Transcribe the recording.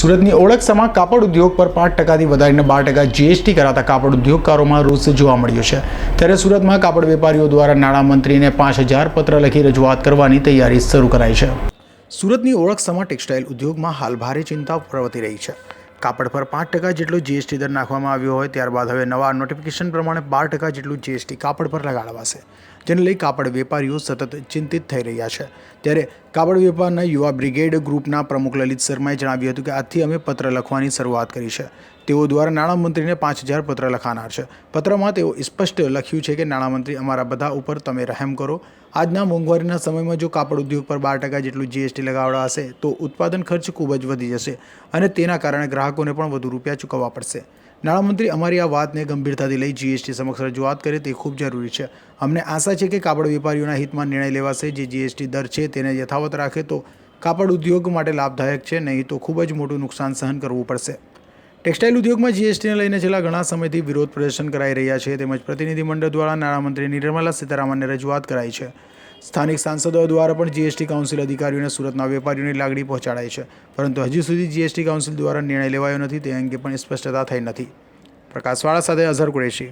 સુરતની ઓળખસમાં કાપડ ઉદ્યોગ પર પાંચ ટકાથી વધારીને બાર ટકા જીએસટી કરાતા કાપડ ઉદ્યોગકારોમાં રોષ જોવા મળ્યો છે. ત્યારે સુરતમાં કાપડ વેપારીઓ દ્વારા નાણામંત્રીને પાંચ હજાર પત્ર લખી રજૂઆત કરવાની તૈયારી શરૂ કરાઈ છે. સુરતની ઓળખસમાં ટેક્સટાઇલ ઉદ્યોગમાં હાલ ભારે ચિંતા પ્રવર્તી રહી છે. કાપડ પર પાંચ ટકા જેટલો જીએસટી દર નાખવામાં આવ્યો હોય, ત્યારબાદ હવે નવા નોટિફિકેશન પ્રમાણે બાર ટકા જેટલું જીએસટી કાપડ પર લગાડવાશે, જેને લઈ કાપડ વેપારીઓ સતત ચિંતિત થઈ રહ્યા છે. ત્યારે કાપડ વેપારના યુવા બ્રિગેડ ગ્રુપના પ્રમુખ લલિત શર્માએ જણાવ્યું હતું કે, આજથી અમે પત્ર લખવાની શરૂઆત કરી છે. તેઓ દ્વારા નાણામંત્રીને પાંચ હજાર પત્ર લખાનાર છે. પત્રમાં તેઓ સ્પષ્ટ લખ્યું છે કે, નાણામંત્રી, અમારા બધા ઉપર તમે રહેમ કરો. આજના મોંઘવારીના સમયમાં જો કાપડ ઉદ્યોગ પર બાર ટકા જેટલું જીએસટી લગાવડાશે તો ઉત્પાદન ખર્ચ ખૂબ જ વધી જશે અને તેના કારણે ગ્રાહકોને પણ વધુ રૂપિયા ચૂકવવા પડશે. નાણામંત્રી અમારી આ વાતને ગંભીરતાથી લઈ જીએસટી સમક્ષ રજૂઆત કરે તે ખૂબ જરૂરી છે. અમને આશા છે કે કાપડ વેપારીઓના હિતમાં નિર્ણય લેવાશે. જે જીએસટી દર છે તેને યથાવત રાખે તો કાપડ ઉદ્યોગ માટે લાભદાયક છે, નહીં તો ખૂબ જ મોટું નુકસાન સહન કરવું પડશે. ટેક્સટાઇલ ઉદ્યોગમાં જીએસટીને લઈને છેલ્લા ઘણા સમયથી વિરોધ પ્રદર્શન કરાઈ રહ્યા છે તેમજ પ્રતિનિધિમંડળ દ્વારા નાણામંત્રી નિર્મલા સીતારામનને રજૂઆત કરાઈ છે. સ્થાનિક સાંસદો દ્વારા પણ જીએસટી કાઉન્સિલ અધિકારીઓને સુરતના વેપારીઓની લાગણી પહોંચાડાઈ છે, પરંતુ હજી સુધી જીએસટી કાઉન્સિલ દ્વારા નિર્ણય લેવાયો નથી તે અંગે પણ સ્પષ્ટતા થઈ નથી. પ્રકાશવાળા સાથે અઝહર કુરેશી.